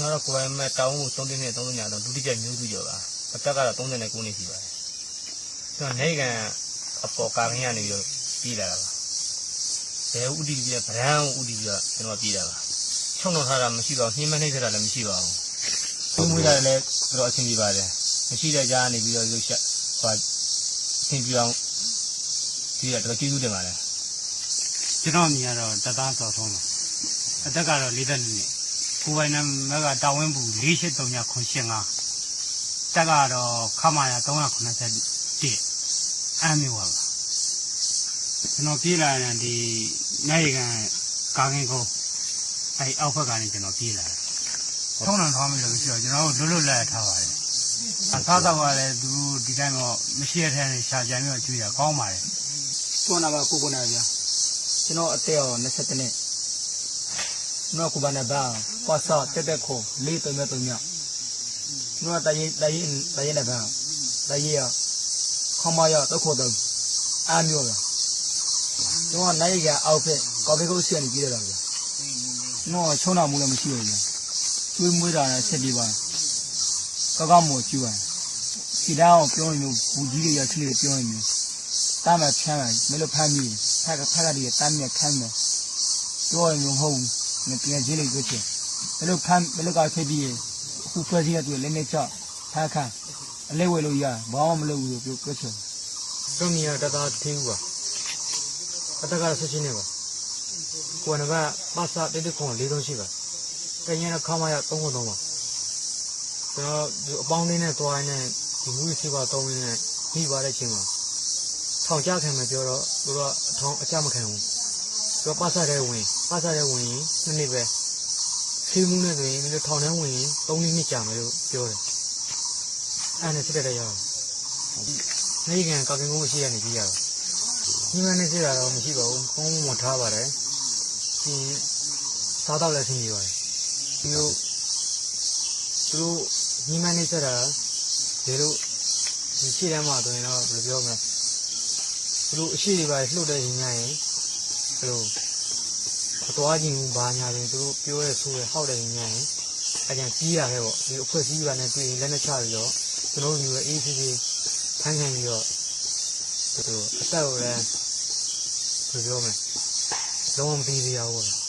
ကျွန်တော်တို့ကိုယ်ပိုင်မဲ့တောင်းကို3တင်းနဲ့3ညတော့ဒုတိယမျိုးစုကျော်ပါအသက်ကတော့39နှစ်ရှိပါတယ်ကျွန်တော်နေကန်အပေါ်ကာခင်းကနေပြီးတော့ပြည်လာတာပါဘယ်ဥတီပြဗရန်ဥတီပြကျွန်တော်ပြည်လာပါချုံတော့ထားတာမရှိပါဘူးနှင်းမနှိမ့်ထားတာလည်းမရှိပါဘူးသူ့မွေးတာလည်းတော်တော်အဆင်ပြေပါတယ်မရှိတဲ့ကြားကနေပြီးတော့ရုပ်ချက်ဟိုအဆင်ပြေအောင်ဒီကတော်ကျေးဇူးတင်ပါတယ်ကျွန်တော်အမြင်ကတော့တသားစော်ထုံးပါအသက်ကတော့42နှစ် ကိုယ်ပိုင်နာမည်ကတာဝင်းဘူး483985တက်ကတော့ခမာယာ381အမ်းမျိုးပါပါကျွန်တော်ပြေးလာရင်ဒီနိုင်ကန်ကာကင်းကိုအဲအောက်ဘက်ကနေကျွန်တော်ပြေးလာတယ်ထုံးနှံထားမယ်လို့မရှိတော့ကျွန်တော်တို့လွတ်လွတ်လပ်လပ်ထားပါတယ်အစားတော့ကလည်းသူဒီတိုင်းတော့မရှိရတဲ့နဲ့ရှာကြံပြီးတော့ကျွေးရကောင်းပါတယ်ကျွမ်းတာပါကိုကိုနာဗျာကျွန်တော်အသက်ရော20နှစ်ကျွ န်တော်ကိုဘာနဲ့ဘာကွာဆော့တက်တက်ခိုလေးတုံးမြတုံးမြကျွန်တော်တရင်တရင်တရင်နဲ့ဘာတရင်ရခမရတော့ခိုတော့အားမျိုးဗျာကျွန်တော်နိုင်ရအောက်ဖက်ကော်ဖီကုတ်ဆီကနေပြေးရတာဗျာကျွန်တော်ချုံနာမှုလည်းမရှိဘူးဗျာကျွေးမွေးတာနဲ့ဆက်ပြီးပါကောက်ကောက်မို့ကျွေးပါစီတောင်းပြောရင်ဘူးကြီးတွေရချစ်လေးပြောရင်တာမဖြန်းမလို့ဖမ်းပြီးဖက်ကဖက်ကတည်းကတမ်းမြခမ်းမယ်တော့ရုံဟုတ်မ ပြန်ချင်းလေးတွေ့ချင်မလို့ဖမ်းမလို့ကဖြစ်ပြီးအခုဖွဲ့စည်းရတဲ့လည်းနေချဖမ်းခမ်းအလေးဝယ်လို့ရဘာမှမလုပ်ဘူးပြောပြောချင်တို့မြင်တသားသေးဘူးပါအသက်ကတော့ဆက်ချင်းနေပါကိုယ်ကပါစာတိတ်ခွန်၄သုံးရှိပါတရင်ကခမရ3ခု3ပါကျွန်တော်ဒီအပေါင်းလေးနဲ့တွားနေဒီမူစီပါ3ရင်းနဲ့ပြီးပါတဲ့ချိန်မှာထောင်ကြခံမယ်ပြောတော့သူတို့အထောင်အကြမခံဘူး သူကပါစာတဲ့ဝင်ပါစာတဲ့ဝင်ရင်နှစ်နှစ်ပဲခေးမှုနဲ့ဆိုရင်ဒီလိုထောင်ထဲဝင်ရင်3နှစ်ကြာမယ်လို့ပြောတယ်အဲ့နဲ့စစ်တဲ့ရအောင်နေကန်ကောက်ကင်ကုန်းရှိရနေကြည့်ရတော့ညီမနဲ့စစ်တာတော့မရှိပါဘူးကုန်းမထားပါတယ်ဒီစားတော့လည်းဆင်းပြေပါတယ်ဒီလိုသူတို့ညီမနဲ့စစ်တာဒီလိုဒီရှိတမ်းမှာဆိုရင်တော့ဘယ်လိုပြောမလဲသူတို့အရှိတွေပါလှုပ်တဲ့ရင်ညရင် ဘယ်လိုအသွားခြင်းဘာညာတွေသူတို့ပြောရဲဆိုရဲဟောက်တဲ့ရင်ညရင်အကြံကြီးရခဲ့ပေါ့ဒီအဖွဲ့စည်းပါနဲ့တွေ့ရင်လက်နဲ့ချပြီးတော့ကျွန်တော်တို့မျိုးအေးစီးစီးဖမ်းခံပြီးတော့သူတို့အသက်ကိုလည်းဘယ်လိုပြောမလဲလုံးဝမပြီးသေးရဘူးပေါ့